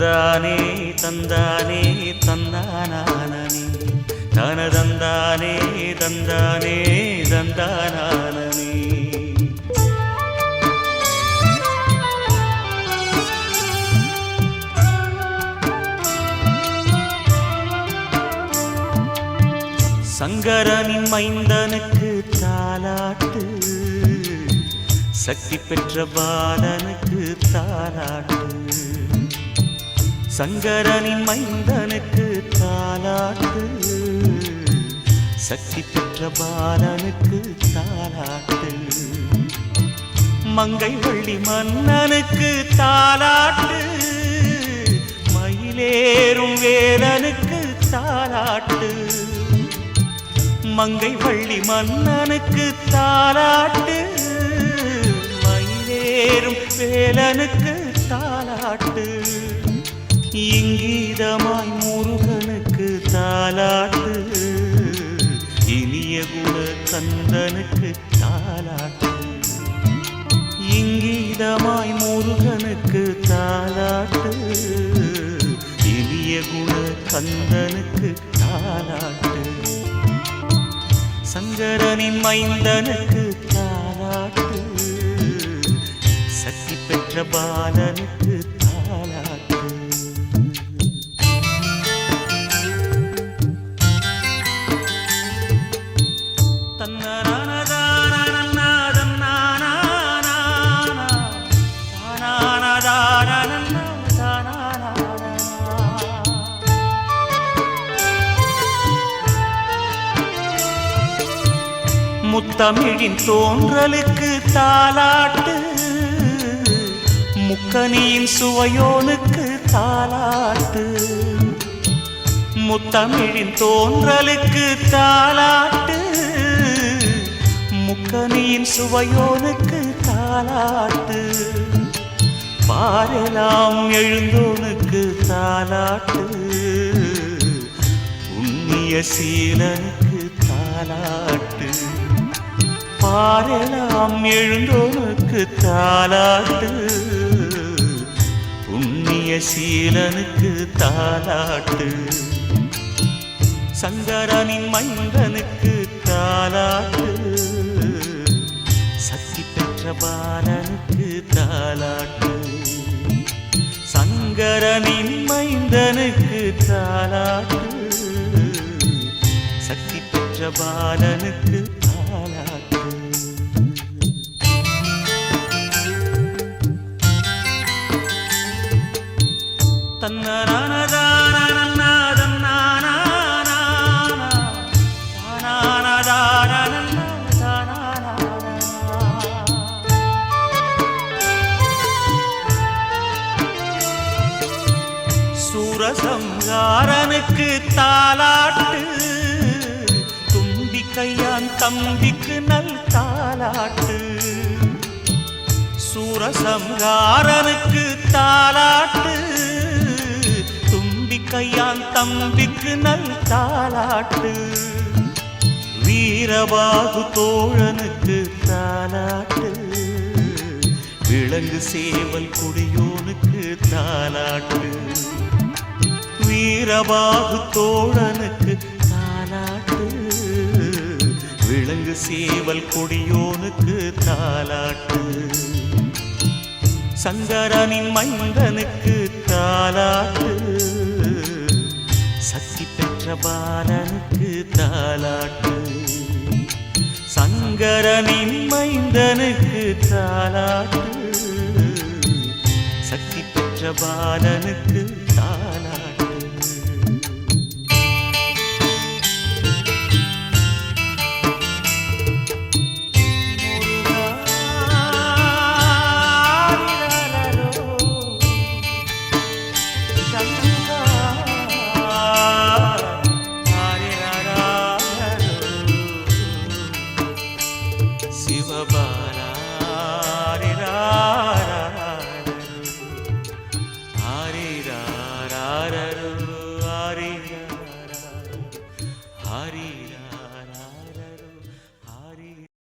தந்தானே தந்தானே தந்தானே தனதந்தானே தந்தானே தந்தானே சங்கரனின் மைந்தனுக்கு தாலாட்டு சக்தி பெற்ற பாலனுக்கு தாலாட்டு சங்கரனின் மைந்தனுக்கு தாலாட்டு சக்தி பெற்ற பாலனுக்கு தாலாட்டு மங்கை வள்ளி மன்னனுக்கு தாலாட்டு மயிலேறும் வேலனுக்கு தாலாட்டு மங்கை வள்ளி மன்னனுக்கு தாலாட்டு மயிலேறும் வேலனுக்கு தாலாட்டு இங்கீதமாய் முருகனுக்கு தாலாட்டு இனிய குண கந்தனுக்கு தாலாட்டு இங்கீதமாய் முருகனுக்கு தாலாட்டு இனிய குண கந்தனுக்கு தாலாட்டு சங்கரனின் மைந்தனுக்கு தாலாட்டு சக்தி பெற்ற பாலனுக்கு முத்தமிழின் தோன்றலுக்கு தாலாட்டு முக்கனியின் சுவையோனுக்கு தாலாட்டு முத்தமிழின் தோன்றலுக்கு தாலாட்டு முக்கனியின் சுவையோனுக்கு தாலாட்டு பாரெல்லாம் எழுந்தோனுக்கு தாலாட்டு புண்ணிய சீலனுக்கு தாலாட்டு பாரெல்லாம் எழுந்தோனுக்கு தாலாட்டு புண்ணிய சீலனுக்கு தாலாட்டு சங்கரனின் மைந்தனுக்கு தாலாட்டு சக்தி பெற்ற பாலனுக்கு தாலாட்டு சங்கரனின் மைந்தனுக்கு தாலாட்டு சக்தி பெற்ற பாலனுக்கு சூரசங்காரனுக்கு தாலாட்டு தும்பி கையான் தம்பிக்கு நல் தாலாட்டு சூரசம்ஹாரனுக்கு தாலாட்டு கையான் தம்பிக்கு நல் தாளாட்டு. வீரபாகு தோழனுக்கு தாளாட்டு. விலங்கு சேவல் குடியோனுக்கு தாளாட்டு. வீரபாகு தோழனுக்கு தாளாட்டு. விலங்கு சேவல் கொடியோனுக்கு தாளாட்டு. சங்கரனின் மைந்தனுக்கு தாளாட்டு. சக்தி பெற்ற பாலனுக்கு தாலாட்டு. சங்கரனின் மைந்தனுக்கு தாலாட்டு. சக்தி பெற்ற பாலனுக்கு